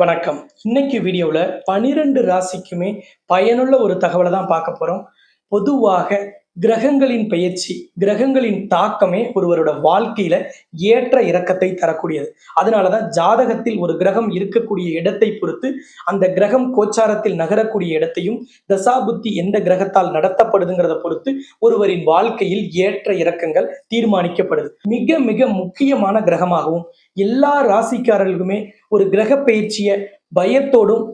வணக்கம். இன்னைக்கு வீடியோவில் பனிரெண்டு ராசிக்குமே பயனுள்ள ஒரு தகவலை தான் பார்க்க போகிறோம் பொதுவாக கிரகங்களின் பயிற்சி கிரகங்களின் தாக்கமே ஒருவரோட வாழ்க்கையில ஏற்ற இறக்கத்தை தரக்கூடியது. அதனால தான் ஜாதகத்தில் ஒரு கிரகம் இருக்கக்கூடிய இடத்தை பொறுத்து அந்த கிரகம் கோச்சாரத்தில் நகரக்கூடிய இடத்தையும் தசாபுத்தி எந்த கிரகத்தால் நடத்தப்படுதுங்கிறத பொறுத்து ஒருவரின் வாழ்க்கையில் ஏற்ற இறக்கங்கள் தீர்மானிக்கப்படுது. மிக மிக முக்கியமான கிரகமாகவும் எல்லா ராசிக்காரர்களுக்குமே ஒரு கிரக பயிற்சியை பயத்தோடும்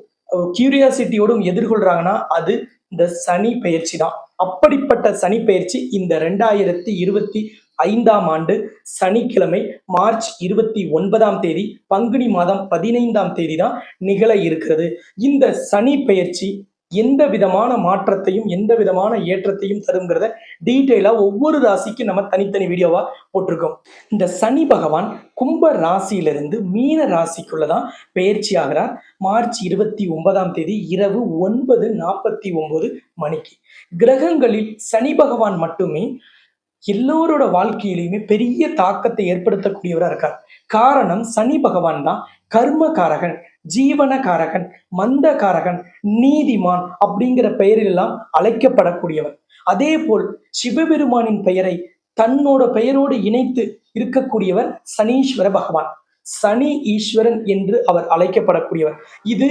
கியூரியாசிட்டியோடும் எதிர்கொள்றாங்கன்னா அது இந்த சனி பயிற்சி தான். அப்படிப்பட்ட சனி பயிற்சி இந்த ரெண்டாயிரத்தி இருபத்தி ஐந்தாம் ஆண்டு சனிக்கிழமை மார்ச் இருபத்தி ஒன்பதாம் தேதி பங்குனி மாதம் பதினைந்தாம் தேதி தான் நிகழ இருக்கிறது. இந்த சனி பயிற்சி எந்த விதமான மாற்றத்தையும் எந்த விதமான ஏற்றத்தையும் தருங்கிறத டீட்டெயிலாக ஒவ்வொரு ராசிக்கு நம்ம தனித்தனி வீடியோவா போட்டிருக்கோம். இந்த சனி பகவான் கும்ப ராசியிலிருந்து மீன ராசிக்குள்ளதான் பயிற்சி ஆகிறார். மார்ச் இருபத்தி ஒன்பதாம் தேதி இரவு ஒன்பது நாற்பத்தி ஒன்பது மணிக்கு. கிரகங்களில் சனி பகவான் மட்டுமே எல்லோரோட வாழ்க்கையிலையுமே பெரிய தாக்கத்தை ஏற்படுத்தக்கூடியவரா இருக்கார். காரணம் சனி பகவான் தான் கர்மகாரகன் ஜீவனகாரகன் மந்தகாரகன் நீதிமான் அப்படிங்கிற பெயரிலெல்லாம் அழைக்கப்படக்கூடியவர் அதே போல் சிவபெருமானின் பெயரை தன்னோட பெயரோடு இணைத்து இருக்கக்கூடியவர் சனீஸ்வர பகவான். சனி ஈஸ்வரன் என்று அவர் அழைக்கப்படக்கூடியவர். இது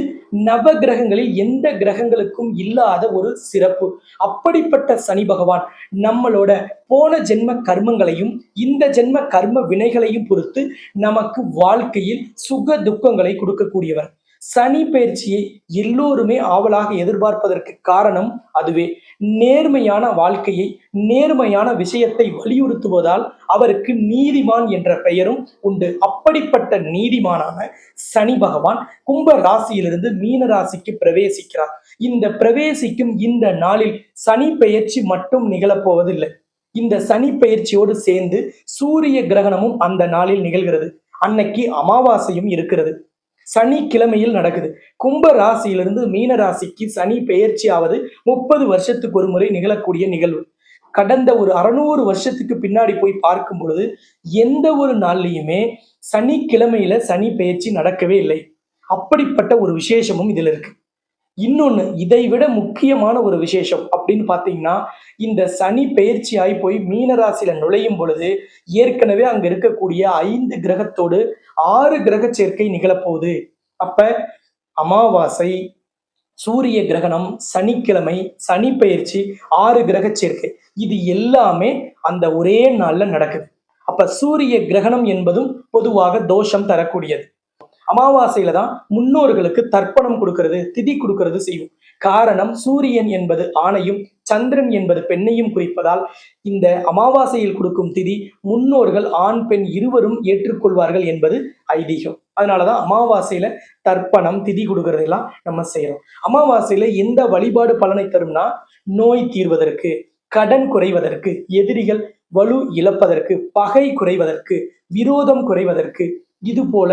நவ கிரகங்களில் எந்த கிரகங்களுக்கும் இல்லாத ஒரு சிறப்பு. அப்படிப்பட்ட சனி பகவான் நம்மளோட போன ஜென்ம கர்மங்களையும் இந்த ஜென்ம கர்ம வினைகளையும் பொறுத்து நமக்கு வாழ்க்கையில் சுக துக்கங்களை கொடுக்கக்கூடியவர். சனி பயிற்சியை எல்லோருமே ஆவலாக எதிர்பார்ப்பதற்கு காரணம் அதுவே. நேர்மையான வாழ்க்கையை நேர்மையான விஷயத்தை வலியுறுத்துவதால் அவருக்கு நீதிமான் என்ற பெயரும் உண்டு. அப்படிப்பட்ட நீதிமானான சனி பகவான் கும்ப ராசியிலிருந்து மீன ராசிக்கு பிரவேசிக்கிறார். இந்த பிரவேசிக்கும் இந்த நாளில் சனி பெயர்ச்சி மட்டும் நிகழப்போவதில்லை. இந்த சனி பெயர்ச்சியோடு சேர்ந்து சூரிய கிரகணமும் அந்த நாளில் நிகழ்கிறது. அன்னைக்கு அமாவாசையும் இருக்கிறது. சனிக்கிழமையில் நடக்குது. கும்ப ராசியிலிருந்து மீன ராசிக்கு சனி பெயர்ச்சி ஆவது முப்பது வருஷத்துக்கு ஒரு முறை நிகழக்கூடிய நிகழ்வு. கடந்த ஒரு அறநூறு வருஷத்துக்கு பின்னாடி போய் பார்க்கும் பொழுது எந்த ஒரு நாள்லையுமே சனிக்கிழமையில சனி பெயர்ச்சி நடக்கவே இல்லை. அப்படிப்பட்ட ஒரு விசேஷமும் இதில் இருக்குது இன்னொன்னு இதை விட முக்கியமான ஒரு விசேஷம் அப்படின்னு பாத்தீங்கன்னா இந்த சனி பெயர்ச்சி ஆகி போய் மீனராசியில நுழையும் பொழுது ஏற்கனவே அங்க இருக்கக்கூடிய ஐந்து கிரகத்தோடு ஆறு கிரக சேர்க்கை நிகழப்போகுது. அப்ப அமாவாசை சூரிய கிரகணம் சனிக்கிழமை சனி பெயர்ச்சி ஆறு கிரக சேர்க்கை. இது எல்லாமே அந்த ஒரே நாள்ல நடக்குது. அப்ப சூரிய கிரகணம் என்பதும் பொதுவாக தோஷம் தரக்கூடியது. அமாவாசையில தான் முன்னோர்களுக்கு தர்ப்பணம் கொடுக்கிறது திதி கொடுக்கிறது செய்வோம் காரணம் சூரியன் என்பது ஆணையும் சந்திரன் என்பது பெண்ணையும் குறிப்பதால் இந்த அமாவாசையில் கொடுக்கும் திதி முன்னோர்கள் ஆண் பெண் இருவரும் ஏற்றுக்கொள்வார்கள் என்பது ஐதீகம். அதனாலதான் அமாவாசையில தர்ப்பணம் திதி கொடுக்கறதெல்லாம் நம்ம செய்யறோம். அமாவாசையில எந்த வழிபாடு பலனை தரும்னா நோய் தீர்வதற்கு கடன் குறைவதற்கு எதிரிகள் வலு இழப்பதற்கு பகை குறைவதற்கு விரோதம் குறைவதற்கு இது போல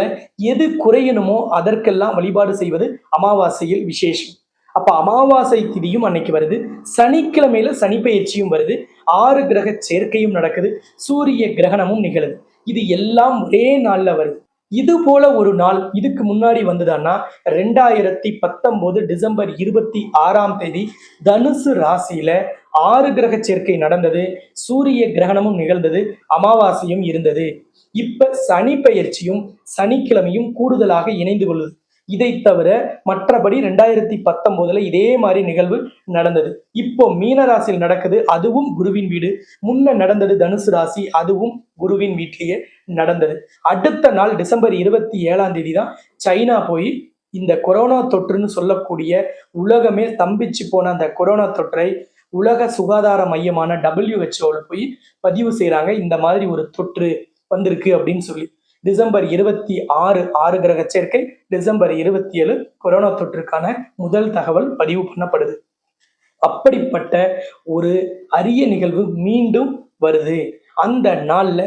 எது குறையணுமோ அதற்கெல்லாம் வழிபாடு செய்வது அமாவாசையில் விசேஷம். அப்ப அமாவாசை திதியும் அன்னைக்கு வருது சனிக்கிழமையில சனி பயிற்சியும் வருது ஆறு கிரக சேர்க்கையும் நடக்குது சூரிய கிரகணமும் நிகழுது. இது எல்லாம் ஒரே நாள்ல வருது. இது போல ஒரு நாள் இதுக்கு முன்னாடி வந்ததுன்னா ரெண்டாயிரத்தி பத்தொன்பது டிசம்பர் இருபத்தி ஆறாம் தேதி தனுசு ராசியில ஆறு கிரக சேர்க்கை நடந்தது. சூரிய கிரகணமும் நிகழ்ந்தது. அமாவாசையும் இருந்தது. இப்ப சனி பயிற்சியும் சனிக்கிழமையும் கூடுதலாக இணைந்து கொள்ளுது இதை தவிர மற்றபடி ரெண்டாயிரத்தி பத்தொன்பதுல இதே மாதிரி நிகழ்வு நடந்தது. இப்போ மீன ராசியில் நடக்குது அதுவும் குருவின் வீடு. முன்ன நடந்தது தனுசு ராசி அதுவும் குருவின் வீட்டிலேயே நடந்தது. அடுத்த நாள் டிசம்பர் இருபத்தி ஏழாம் தேதி தான் சைனா போய் இந்த கொரோனா தொற்றுன்னு சொல்லக்கூடிய உலகமே ஸ்தம்பிச்சு போன அந்த கொரோனா தொற்றை உலக சுகாதார மையமான டபிள்யூஹெச்ஓல போய் பதிவு செய்கிறாங்க இந்த மாதிரி ஒரு தொற்று வந்திருக்கு அப்படின்னு சொல்லி. டிசம்பர் இருபத்தி ஆறு ஆறு கிரக சேர்க்கை டிசம்பர் இருபத்தி ஏழு கொரோனா தொற்றுக்கான முதல் தகவல் பதிவு பண்ணப்படுது. அப்படிப்பட்ட ஒரு அரிய நிகழ்வு மீண்டும் வருது. அந்த நாள்ல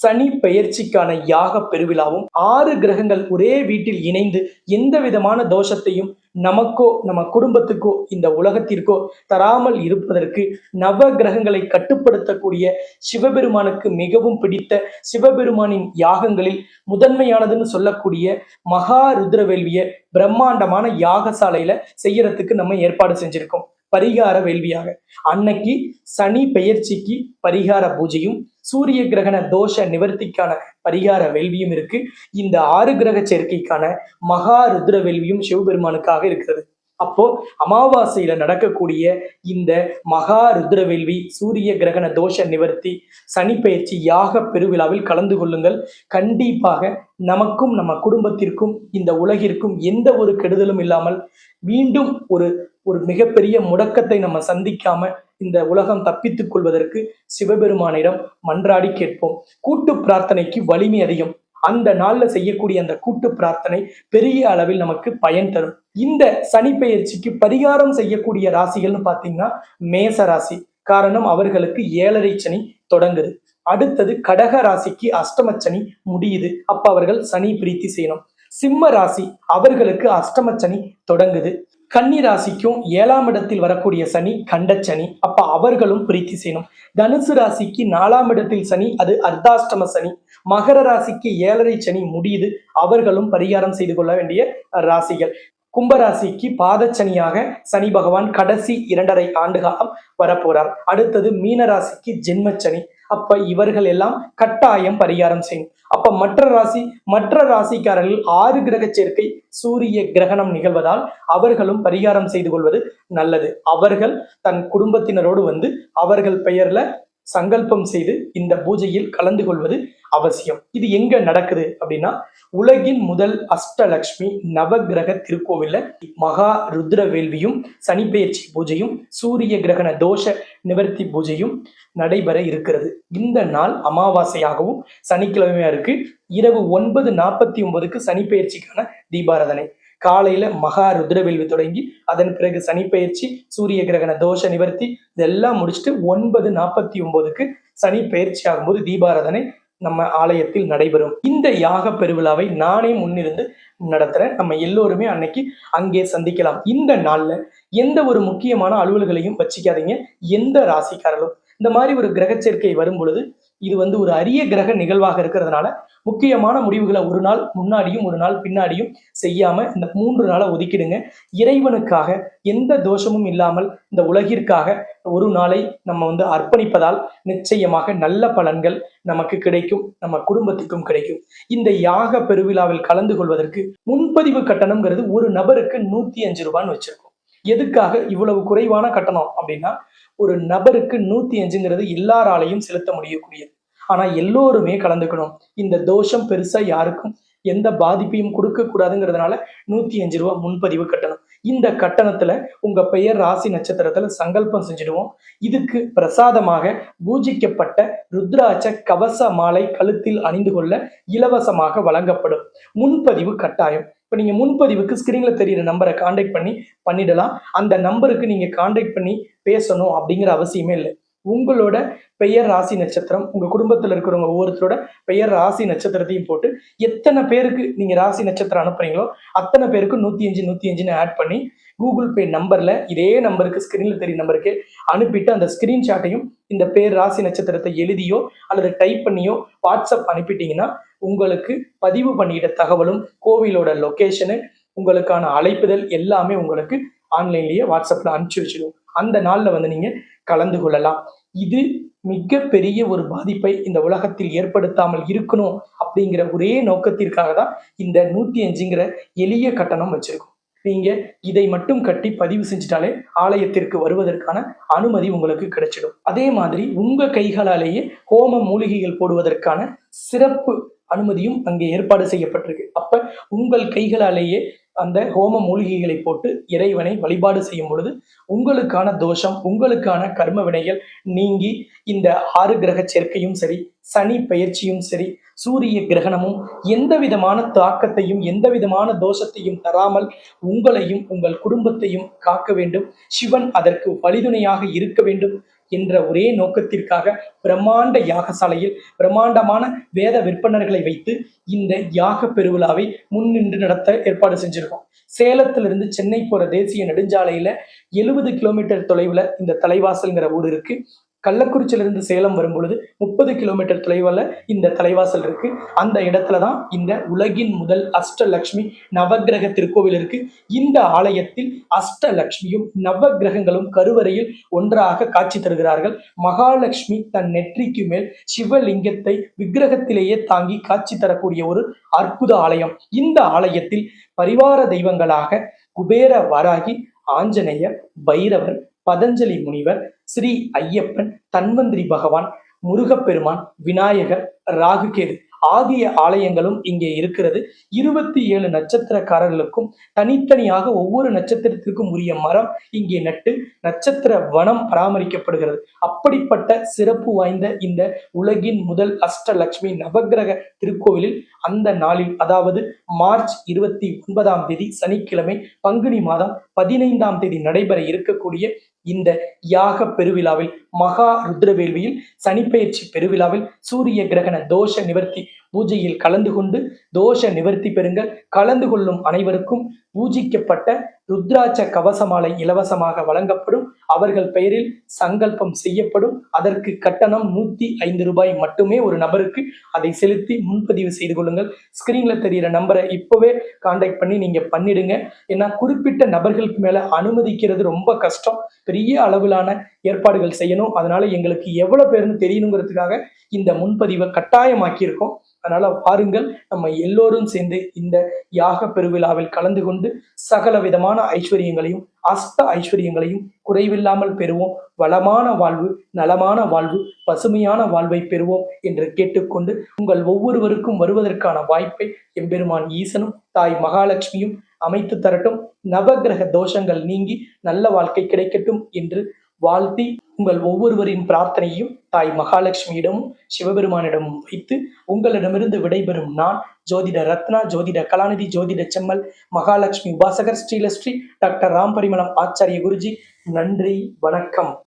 சனி பெயர்ச்சிக்கான யாக பெருவிழாவும் ஆறு கிரகங்கள் ஒரே வீட்டில் இணைந்து எந்த விதமான தோஷத்தையும் நமக்கோ நம்ம குடும்பத்துக்கோ இந்த உலகத்திற்கோ தராமல் இருப்பதற்கு நவ கிரகங்களை கட்டுப்படுத்தக்கூடிய சிவபெருமானுக்கு மிகவும் பிடித்த சிவபெருமானின் யாகங்களில் முதன்மையானதுன்னு சொல்லக்கூடிய மகா ருத்ரவேள்விய பிரம்மாண்டமான யாகசாலையில செய்யறதுக்கு நம்ம ஏற்பாடு செஞ்சிருக்கோம். பரிகார வேள்வியாக. அன்னைக்கு சனி பெயர்ச்சிக்கு பரிகார பூஜையும் சூரிய கிரகண தோஷ நிவர்த்திக்கான பரிகார வேள்வியும் இருக்கு. இந்த ஆறு கிரக சேர்க்கைக்கான மகா ருத்ர வேள்வியும் சிவபெருமானுக்காக இருக்கிறது. அப்போ அமாவாசையில நடக்கக்கூடிய இந்த மகா ருத்ர வேள்வி சூரிய கிரகண தோஷ நிவர்த்தி சனிப்பெயர்ச்சி யாக பெருவிழாவில் கலந்து கொள்ளுங்கள். கண்டிப்பாக நமக்கும் நம்ம குடும்பத்திற்கும் இந்த உலகிற்கும் எந்த ஒரு கெடுதலும் இல்லாமல் மீண்டும் ஒரு ஒரு மிகப்பெரிய முடக்கத்தை நம்ம சந்திக்காம இந்த உலகம் தப்பித்துக் கொள்வதற்கு சிவபெருமானிடம் மன்றாடி கேட்போம். கூட்டு பிரார்த்தனைக்கு வலிமை அதிகம். அந்த நாள்ல செய்யக்கூடிய அந்த கூட்டு பிரார்த்தனை பெரிய அளவில் நமக்கு பயன் தரும். இந்த சனி பெயர்ச்சிக்கு பரிகாரம் செய்யக்கூடிய ராசிகள்னு பாத்தீங்கன்னா மேச ராசி. காரணம் அவர்களுக்கு ஏழரை சனி தொடங்குது. அடுத்தது கடக ராசிக்கு அஷ்டம சனி முடியுது. அப்ப அவர்கள் சனி பிரீத்தி செய்யணும். சிம்ம ராசி அவர்களுக்கு அஷ்டம சனி தொடங்குது. கன்னி ராசிக்கும் ஏழாம் இடத்தில் வரக்கூடிய சனி கண்டச்சனி அப்ப அவர்களும் பிரீத்தி செய்யணும். தனுசு ராசிக்கு நாலாம் இடத்தில் சனி அது அர்த்தாஷ்டம சனி. மகர ராசிக்கு ஏழரை சனி முடியுது. அவர்களும் பரிகாரம் செய்து கொள்ள வேண்டிய ராசிகள். கும்பராசிக்கு பாதச்சனியாக சனி பகவான் கடைசி இரண்டரை ஆண்டு காலம் வரப்போறார். அடுத்தது மீனராசிக்கு ஜென்மச்சனி அப்ப இவர்கள் எல்லாம் கட்டாயம் பரிகாரம் செய்யும். அப்ப மற்ற ராசி மற்ற ராசிக்காரர்கள் ஆறு கிரக சேர்க்கை சூரிய கிரகணம் நிகழ்வதால் அவர்களும் பரிகாரம் செய்து கொள்வது நல்லது. அவர்கள் தன் குடும்பத்தினரோடு வந்து அவர்கள் பெயர்ல சங்கல்பம் செய்து இந்த பூஜையில் கலந்து கொள்வது அவசியம். இது எங்க நடக்குது அப்படின்னா உலகின் முதல் அஷ்டலக்ஷ்மி நவகிரக திருக்கோவில்ல மகா ருத்ர வேள்வியும் சனிப்பெயர்ச்சி பூஜையும் சூரிய கிரகண தோஷ நிவர்த்தி பூஜையும் நடைபெற இருக்கிறது. இந்த நாள் அமாவாசையாகவும் சனிக்கிழமையா இருக்கு. இரவு ஒன்பது நாற்பத்தி ஒன்பதுக்கு சனிப்பெயர்ச்சிக்கான தீபாராதனை. காலையில மகா ருத்ரவேள்வி தொடங்கி அதன் பிறகு சனிப்பெயர்ச்சி சூரிய கிரகண தோஷ நிவர்த்தி இதெல்லாம் முடிச்சுட்டு ஒன்பது நாற்பத்தி ஒன்பதுக்கு சனி பயிற்சி ஆகும்போது தீபாராதனை நம்ம ஆலயத்தில் நடைபெறும். இந்த யாக பெருவிழாவை நானே முன்னிருந்து நடத்துறேன். நம்ம எல்லோருமே அன்னைக்கு அங்கே சந்திக்கலாம். இந்த நாள்ல எந்த ஒரு முக்கியமான அலுவல்களையும் வச்சுக்காதீங்க. எந்த ராசிக்காரர்களும். இந்த மாதிரி ஒரு கிரக சேர்க்கை வரும் பொழுது இது வந்து ஒரு அரிய கிரக நிகழ்வாக இருக்கிறதுனால முக்கியமான முடிவுகளை ஒரு நாள் முன்னாடியும் ஒரு நாள் பின்னாடியும் செய்யாம இந்த மூன்று நாளை ஒதுக்கிடுங்க. இறைவனுக்காக எந்த தோஷமும் இல்லாமல் இந்த உலகிற்காக ஒரு நாளை நம்ம வந்து அர்ப்பணிப்பதால் நிச்சயமாக நல்ல பலன்கள் நமக்கு கிடைக்கும் நம்ம குடும்பத்துக்கும் கிடைக்கும். இந்த யாக பெருவிழாவில் கலந்து கொள்வதற்கு முன்பதிவு கட்டணம்ங்கிறது ஒரு நபருக்கு நூத்தி அஞ்சு ரூபான்னு வச்சிருக்கோம். எதுக்காக இவ்வளவு குறைவான கட்டணம் அப்படின்னா ஒரு நபருக்கு நூத்தி அஞ்சுங்கிறது எல்லாராலையும் செலுத்த முடியக்கூடியது. ஆனா எல்லோருமே கலந்துக்கணும். இந்த தோஷம் பெருசா யாருக்கும் எந்த பாதிப்பையும் கொடுக்க கூடாதுங்கிறதுனால நூத்தி அஞ்சு ரூபா முன்பதிவு கட்டணம். இந்த கட்டணத்துல உங்க பெயர் ராசி நட்சத்திரத்துல சங்கல்பம் செஞ்சுடுவோம். இதுக்கு பிரசாதமாக பூஜிக்கப்பட்ட ருத்ராட்ச கவச மாலை கழுத்தில் அணிந்து கொள்ள இலவசமாக வழங்கப்படும். முன்பதிவு கட்டாயம். இப்போ நீங்கள் முன்பதிவுக்கு ஸ்க்ரீனில் தெரியிற நம்பரை காண்டாக்ட் பண்ணி பண்ணிடலாம். அந்த நம்பருக்கு நீங்கள் காண்டாக்ட் பண்ணி பேசணும் அப்படிங்கிற அவசியமே இல்லை. உங்களோட பெயர் ராசி நட்சத்திரம் உங்கள் குடும்பத்தில் இருக்கிறவங்க ஒவ்வொருத்தரோட பெயர் ராசி நட்சத்திரத்தையும் போட்டு எத்தனை பேருக்கு நீங்கள் ராசி நட்சத்திரம் அனுப்புறீங்களோ அத்தனை பேருக்கு நூற்றி அஞ்சு நூற்றி அஞ்சுன்னு ஆட் பண்ணி கூகுள் பே நம்பர்ல இதே நம்பருக்கு ஸ்கிரீன்ல தெரியும் நம்பருக்கு அனுப்பிட்டு அந்த ஸ்கிரீன்ஷாட்டையும் இந்த பேர் ராசி நட்சத்திரத்தை எழுதியோ அல்லது டைப் பண்ணியோ வாட்ஸ்அப் அனுப்பிட்டீங்கன்னா உங்களுக்கு பதிவு பண்ணிட்ட தகவலும் கோவிலோட லொக்கேஷனு உங்களுக்கான அழைப்புதல் எல்லாமே உங்களுக்கு ஆன்லைன்லயே வாட்ஸ்அப்ல அனுப்பிச்சு வச்சிடும். அந்த நாள்ல வந்து நீங்க கலந்து கொள்ளலாம். இது மிகப்பெரிய ஒரு பாதிப்பை இந்த உலகத்தில் ஏற்படுத்தாமல் இருக்கணும் அப்படிங்கிற ஒரே நோக்கத்திற்காக தான் இந்த நூத்தி அஞ்சுங்கிற எளிய கட்டணம் வச்சுருக்கோம். நீங்க இதை மட்டும் கட்டி பதிவு செஞ்சிட்டாலே ஆலயத்திற்கு வருவதற்கான அனுமதி உங்களுக்கு கிடைச்சிடும். அதே மாதிரி உங்க கைகளாலேயே ஹோம மூலிகைகள் போடுவதற்கான சிறப்பு அனுமதியும் அங்கே ஏற்பாடு செய்யப்பட்டிருக்கு. அப்ப உங்கள் கைகளாலேயே அந்த ஹோம மூலிகைகளை போட்டு இறைவனை வழிபாடு செய்யும் பொழுது உங்களுக்கான தோஷம் உங்களுக்கான கர்ம வினைகள் நீங்கி இந்த ஆறு கிரக சேர்க்கையும் சரி சனி பயிற்சியும் சரி சூரிய கிரகணமும் எந்த விதமான தாக்கத்தையும் எந்த விதமான தோஷத்தையும் தராமல் உங்களையும் உங்கள் குடும்பத்தையும் காக்க வேண்டும். சிவன் அதற்கு வழிதுணையாக இருக்க வேண்டும். என்ற ஒரே நோக்கத்திற்காக பிரம்மாண்ட யாகசாலையில் பிரம்மாண்டமான வேத விற்பனர்களை வைத்து இந்த யாக பெருவிழாவை முன்னின்று நடத்த ஏற்பாடு செஞ்சிருக்கோம். சேலத்திலிருந்து சென்னை போற தேசிய நெடுஞ்சாலையில எழுபது கிலோமீட்டர் தொலைவுல இந்த தலைவாசல்ங்கிற ஊர் இருக்கு. கள்ளக்குறிச்சியிலிருந்து சேலம் வரும்பொழுது முப்பது கிலோமீட்டர் தொலைவில் இந்த தலைவாசல் இருக்கு. அந்த இடத்துல தான் இந்த உலகின் முதல் அஷ்டலக்ஷ்மி நவக்கிரக திருக்கோவில் இருக்கு. இந்த ஆலயத்தில் அஷ்டலக்ஷ்மியும் நவகிரகங்களும் கருவறையில் ஒன்றாக காட்சி தருகிறார்கள். மகாலட்சுமி தன் நெற்றிக்கு மேல் சிவலிங்கத்தை விக்கிரகத்திலேயே தாங்கி காட்சி தரக்கூடிய ஒரு அற்புத ஆலயம். இந்த ஆலயத்தில் பரிவார தெய்வங்களாக குபேர வராகி ஆஞ்சநேயர் பைரவர் பதஞ்சலி முனிவர் ஸ்ரீ ஐயப்பன் தன்வந்திரி பகவான் முருகப்பெருமான் விநாயகர் ராகுகேது ஆகிய ஆலயங்களும் இங்கே இருக்கிறது. இருபத்தி ஏழு நட்சத்திரக்காரர்களுக்கும் தனித்தனியாக ஒவ்வொரு நட்சத்திரத்திற்கும் உரிய மரம் இங்கே நட்டு நட்சத்திர வனம் பராமரிக்கப்படுகிறது. அப்படிப்பட்ட சிறப்பு வாய்ந்த இந்த உலகின் முதல் அஷ்டலட்சுமி நவக்கிரக திருக்கோவிலில் அந்த நாளில் அதாவது மார்ச் இருபத்தி ஒன்பதாம் தேதி சனிக்கிழமை பங்குனி மாதம் பதினைந்தாம் தேதி நடைபெற இருக்கக்கூடிய இந்த யாக பெருவிழாவில் மகா ருத்ரவேள்வியில் சனிப்பெயர்ச்சி பெருவிழாவில் சூரிய கிரகண தோஷ நிவர்த்தி பூஜையில் கலந்து கொண்டு தோஷ நிவர்த்தி பெறுங்கள். கலந்து கொள்ளும் அனைவருக்கும் பூஜிக்கப்பட்ட ருத்ராட்ச கவசமாலை இலவசமாக வழங்கப்படும். அவர்கள் பெயரில் சங்கல்பம் செய்யப்படும். அதற்கு கட்டணம் நூத்தி ஐந்து ரூபாய் மட்டுமே ஒரு நபருக்கு. அதை செலுத்தி முன்பதிவு செய்து கொள்ளுங்கள். ஸ்கிரீன்ல தெரியிற நம்பரை இப்பவே காண்டாக்ட் பண்ணி நீங்க பண்ணிடுங்க. ஏன்னா குறிப்பிட்ட நபர்களுக்கு மேல அனுமதிக்கிறது ரொம்ப கஷ்டம். பெரிய அளவிலான ஏற்பாடுகள் செய்யணும். அதனால எங்களுக்கு எவ்வளவு பேருன்னு தெரியணுங்கிறதுக்காக இந்த முன்பதிவை கட்டாயமாக்கியிருக்கோம். அதனால பாருங்கள் நம்ம எல்லோரும் சேர்ந்து இந்த யாக பெருவிழாவில் கலந்து கொண்டு சகல விதமான ஐஸ்வர்யங்களையும் அஸ்த ஐஸ்வர்யங்களையும் குறைவில்லாமல் பெறுவோம். வளமான வாழ்வு நலமான வாழ்வு பசுமையான வாழ்வை பெறுவோம் என்று கேட்டுக்கொண்டு உங்கள் ஒவ்வொருவருக்கும் வருவதற்கான வாய்ப்பை எம்பெருமான் ஈசனும் தாய் மகாலட்சுமியும் அமைத்து தரட்டும். நவகிரக தோஷங்கள் நீங்கி நல்ல வாழ்க்கை கிடைக்கட்டும் என்று வாழ்த்தி உங்கள் ஒவ்வொருவரின் பிரார்த்தனையும் தாய் மகாலட்சுமியிடமும் சிவபெருமானிடமும் வைத்து உங்களிடமிருந்து விடைபெறும் நான் ஜோதிட ரத்னா ஜோதிட கலாநிதி ஜோதிட செம்மல் மகாலட்சுமி உபாசகர் ஸ்ரீலஸ்ரீ டாக்டர் ராம் பரிமளம் ஆச்சாரிய குருஜி நன்றி வணக்கம்.